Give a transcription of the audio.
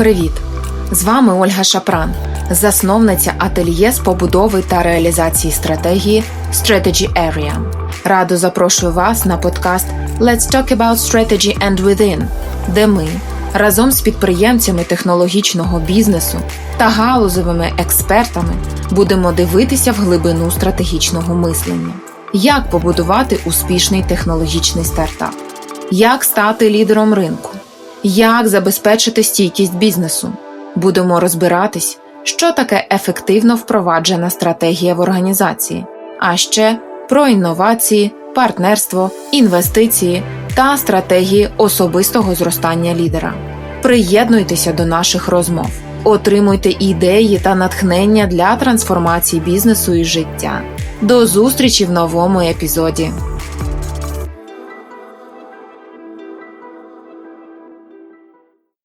Привіт! З вами Ольга Шапран, засновниця ательє з побудови та реалізації стратегії Strategy Area. Радо запрошую вас на подкаст Let's Talk About Strategy and Within, де ми разом з підприємцями технологічного бізнесу та галузовими експертами будемо дивитися в глибину стратегічного мислення, як побудувати успішний технологічний стартап, як стати лідером ринку. Як забезпечити стійкість бізнесу? Будемо розбиратись, що таке ефективно впроваджена стратегія в організації, а ще про інновації, партнерство, інвестиції та стратегії особистого зростання лідера. Приєднуйтеся до наших розмов, отримуйте ідеї та натхнення для трансформації бізнесу і життя. До зустрічі в новому епізоді.